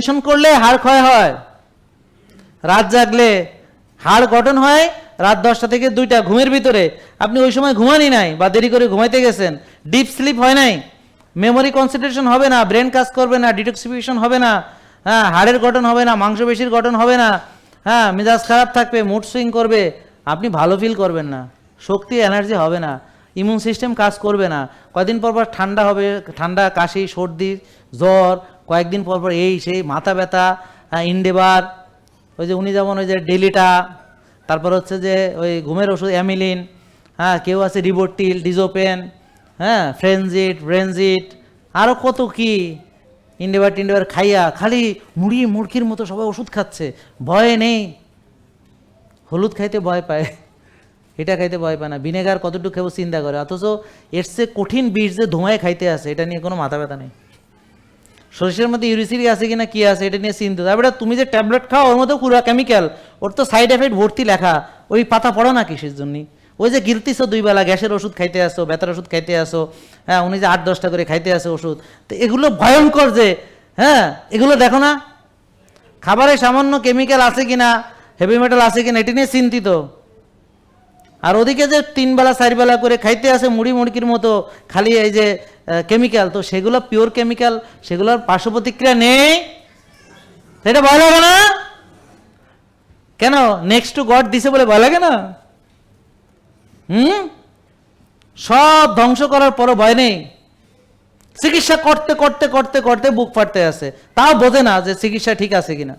Tension করলে হাড় ক্ষয় হয়। রাত জাগলে হাড় গঠন হয় রাত দশটা থেকে দুইটা ঘুমের ভিতরে। আপনি ওই সময় ঘুমানি নাই বা দেরি করে ঘুমাইতে গেছেন। ডিপ স্লিপ হয় নাই। মেমোরি কনসেন্ট্রেশন হবে না ব্রেন কাজ করবে না ডিটক্সিফিকেশন হবে না হ্যাঁ হাড়ের গঠন হবে না, মাংসপেশির গঠন হবে না হ্যাঁ মেজাজ খারাপ থাকবে মুড সুইং করবে, আপনি ভালো ফিল করবেন না। শক্তি এনার্জি হবে না। ইমিউন সিস্টেম কাজ করবে না। কয়দিন পর পর ঠান্ডা হবে, ঠান্ডা, কাশি, সর্দি, জ্বর কয়েকদিন পর পর এই সেই মাথা ব্যথা হ্যাঁ, ইন্ডেবার ওই যে উনি যেমন ওই যে ডেলিটা তারপর হচ্ছে যে ওই ঘুমের ওষুধ অ্যামিলিন হ্যাঁ কেউ আছে রিবোটিল ডিজোপেন হ্যাঁ ফ্রেনজিট ব্রেনজিট আরও কত কি ইন্ডেবার টিন্ডেবার খাইয়া খালি মুড়ি মুরগির মতো সবাই ওষুধ খাচ্ছে ভয় নেই। হলুদ খাইতে ভয় পায় এটা খাইতে ভয় পায় না ভিনেগার কতটুকু খাব চিন্তা করে অথচ এর চেয়ে কঠিন বিষ যে ধোঁয়ায় খাইতে আছে এটা নিয়ে কোনো মাথা ব্যথা নেই। সরিষার মধ্যে ইউরিসিরি আছে কিনা, কি আছে, এটা নিয়ে চিন্তা তারপরে তুমি যে ট্যাবলেট খাও, ওর মধ্যে পুরো কেমিক্যাল ওর তো সাইড এফেক্ট ভর্তি লেখা। ওই পাতা পড়ো না কিসের জন্য? ওই যে গিলতিছো দুই বেলা গ্যাসের ওষুধ খাইতে আসো ব্যথার ওষুধ খাইতে আসো হ্যাঁ উনি যে আট, দশটা করে খাইতে আসে ওষুধ। তো এগুলো ভয়ঙ্কর যে হ্যাঁ এগুলো দেখো না? খাবারে সামান্য কেমিক্যাল আছে কিনা হেভি মেটাল আছে কিনা, এটি নিয়ে চিন্তিত। আর ওদিকে যে তিন বেলা, চার বেলা করে খাইতে আসে মুড়ি মুড়কির মতো, খালি এই যে কেমিক্যাল তো সেগুলো পিওর কেমিক্যাল সেগুলোর পার্শ্ব প্রতিক্রিয়া নেই। এটা ভয় লাগে না? কেন? নেক্সট টু গড দিছে বলে ভয় লাগে না? হুম? সব ধ্বংস করার পরও ভয় নেই। চিকিৎসা করতে করতে করতে করতে বুক ফাটতে আছে। তাও বোঝে না যে চিকিৎসা ঠিক আছে কিনা।